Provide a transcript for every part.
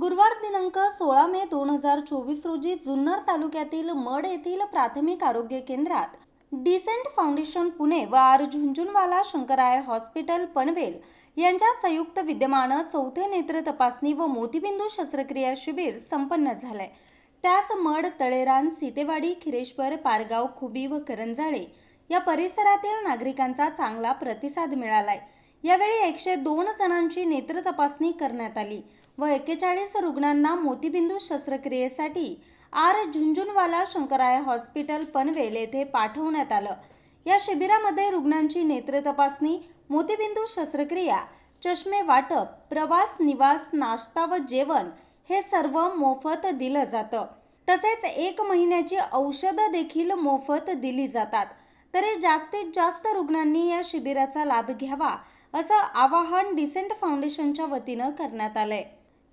गुरुवार दिनांक सोळा मे दोन हजार चोवीस रोजी जुन्नर तालुक्यातील मड येथील प्राथमिक आरोग्य केंद्रात डिसेंट फाउंडेशन पुणे व आर झुंझुनवाला शंकराय हॉस्पिटल पनवेल यांच्या संयुक्त विद्यमानं चौथे नेत्र तपासणी व मोतीबिंदू शस्त्रक्रिया शिबिर संपन्न झालंय. त्यास मड तळेरान सीतेवाडी खिरेश्वर पारगाव खुबी व करंजाळे या परिसरातील नागरिकांचा चांगला प्रतिसाद मिळालाय. यावेळी एकशे दोन जणांची नेत्र तपासणी करण्यात आली. व एक्केचाळीस रुग्णांना मोतीबिंदू शस्त्रक्रियेसाठी आर. झुंझुनवाला शंकराय हॉस्पिटल पनवेल येथे पाठवण्यात आलं. या शिबिरामध्ये रुग्णांची नेत्र तपासणी मोतीबिंदू शस्त्रक्रिया चष्मे वाटप प्रवास निवास नाश्ता व जेवण हे सर्व मोफत दिलं जातं. तसेच एक महिन्याची औषधं देखील मोफत दिली जातात. तरी जास्तीत जास्त रुग्णांनी या शिबिराचा लाभ घ्यावा असं आवाहन डिसेंट फाउंडेशनच्या वतीनं करण्यात आलंय.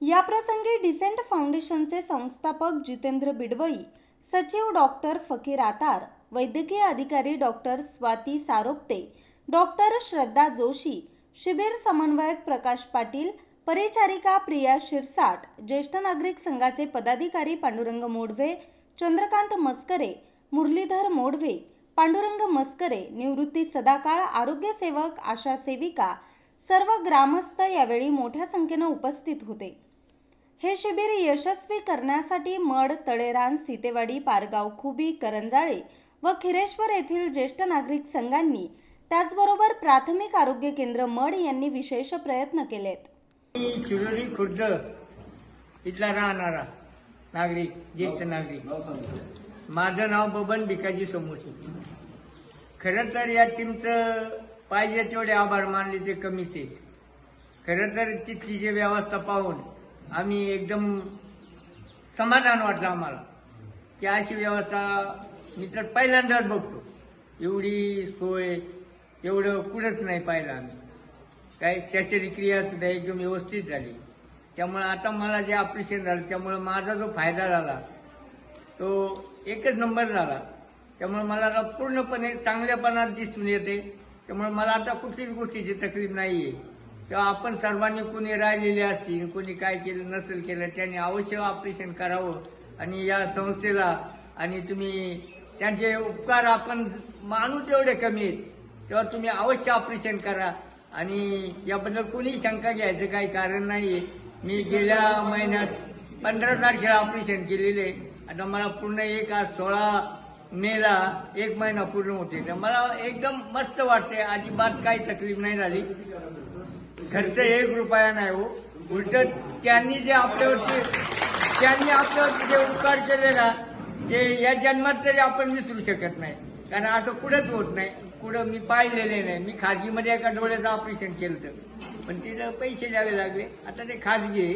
याप्रसंगी डिसेंट फाउंडेशनचे संस्थापक जितेंद्र बिडवई सचिव डॉक्टर फकीर आतार वैद्यकीय अधिकारी डॉक्टर स्वाती सारोक्ते डॉक्टर श्रद्धा जोशी शिबिर समन्वयक प्रकाश पाटील परिचारिका प्रिया शिरसाट ज्येष्ठ नागरिक संघाचे पदाधिकारी पांडुरंग मोडवे चंद्रकांत मस्करे मुरलीधर मोडवे पांडुरंग मस्करे निवृत्ती सदाकाळ आरोग्य सेवक आशा सेविका सर्व ग्रामस्थ यावेळी मोठ्या संख्येनं उपस्थित होते. हे शिबिर यशस्वी करण्यासाठी मड तळेरान सीतेवाडी पारगाव खुबी करंजाळे व खिरेश्वर येथील ज्येष्ठ नागरिक संघांनी त्याचबरोबर प्राथमिक आरोग्य केंद्र मड यांनी विशेष प्रयत्न केलेत. मी शिरोली खुर्द इथला राहणारा नागरिक ज्येष्ठ नागरिक. माझं नाव बबन भिकाजी समोसे. खरं तर या टीमचं पाहिजे तेवढे आभार मानले ते कमीच आहे. खरं तर तिथली जी व्यवस्था पाहून आम्ही एकदम समाधान वाटलं आम्हाला. की अशी व्यवस्था मी तर पहिल्यांदाच बघतो. एवढी सोय एवढं कुठंच नाही पाहिलं आम्ही. काय शस्त्रक्रिया सुद्धा एकदम व्यवस्थित झाली. त्यामुळे आता मला जे ऑपरेशन झालं त्यामुळे माझा जो फायदा झाला तो एकच नंबर झाला. त्यामुळे मला आता पूर्णपणे चांगल्यापणात दिसून येते. त्यामुळे मला आता कुठलीच गोष्टीची तकलीफ नाही आहे तेव्हा आपण सर्वांनी कोणी राहिलेले असतील कोणी काय केलं नसेल केलं त्यांनी अवश्य ऑपरेशन करावं. आणि या संस्थेला आणि तुम्ही त्यांचे उपकार आपण मानू तेवढे कमी आहेत. तेव्हा तुम्ही अवश्य ऑपरेशन करा. आणि याबद्दल कोणी शंका घ्यायचं काही कारण नाही मी गेल्या महिन्यात पंधरा तारखेला ऑपरेशन केलेले आता मला पूर्ण एक आज सोळा मेला एक महिना पूर्ण होते. तर मला एकदम मस्त वाटते. अजिबात काही तकलीफ नाही झाली. खर्च एक रुपया नाही हो. उलट त्यांनी जे आपल्यावरती त्यांनी आपल्यावरती जे उपकार केले ना ते या जन्मात तरी आपण विसरू शकत नाही. कारण असं कुठंच होत नाही. कुठं मी पाहिलेले नाही. मी खाजगीमध्ये एका डोळ्याचं ऑपरेशन केलं तर पण तिथं पैसे द्यावे लागले. आता ते खाजगी आहे.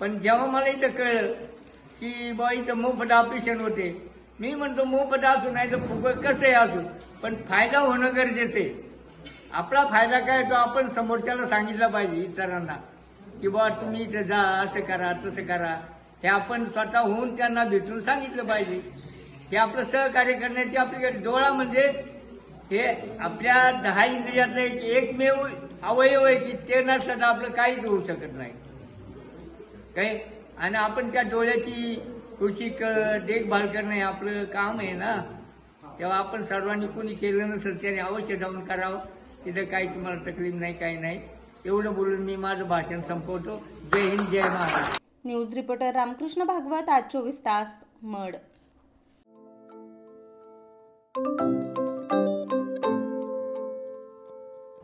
पण जेव्हा मला इथं कळलं की बा इथं मोफत ऑपरेशन होते. मी म्हणतो मोफत असू नाही तर फुकट कसंही असू पण फायदा होणं गरजेचं आहे. आपला फायदा काय तो आपण समोरच्याला सांगितला पाहिजे इतरांना की बा तुम्ही इथं जा असं करा तसं करा. हे आपण स्वतः होऊन त्यांना भेटून सांगितलं पाहिजे. हे आपलं सहकार्य करण्याची आपली डोळा म्हणजे हे आपल्या दहा इंद्रियातलं एक एकमेव अवयव आहे की ते नसलं तर आपलं काहीच होऊ शकत नाही. काय आणि आपण त्या डोळ्याची थोडीशी देखभाल करणं हे आपलं काम आहे ना. तेव्हा आपण सर्वांनी कोणी केलं नसेल त्याने अवश्य जाऊन करावं. तिथं काही तुम्हाला तकलीफ नाही काही नाही. एवढं बोलून मी माझं भाषण संपवतो. जय हिंद जय महाराष्ट्र. न्यूज रिपोर्टर रामकृष्ण भागवत आज चोवीस तास मड.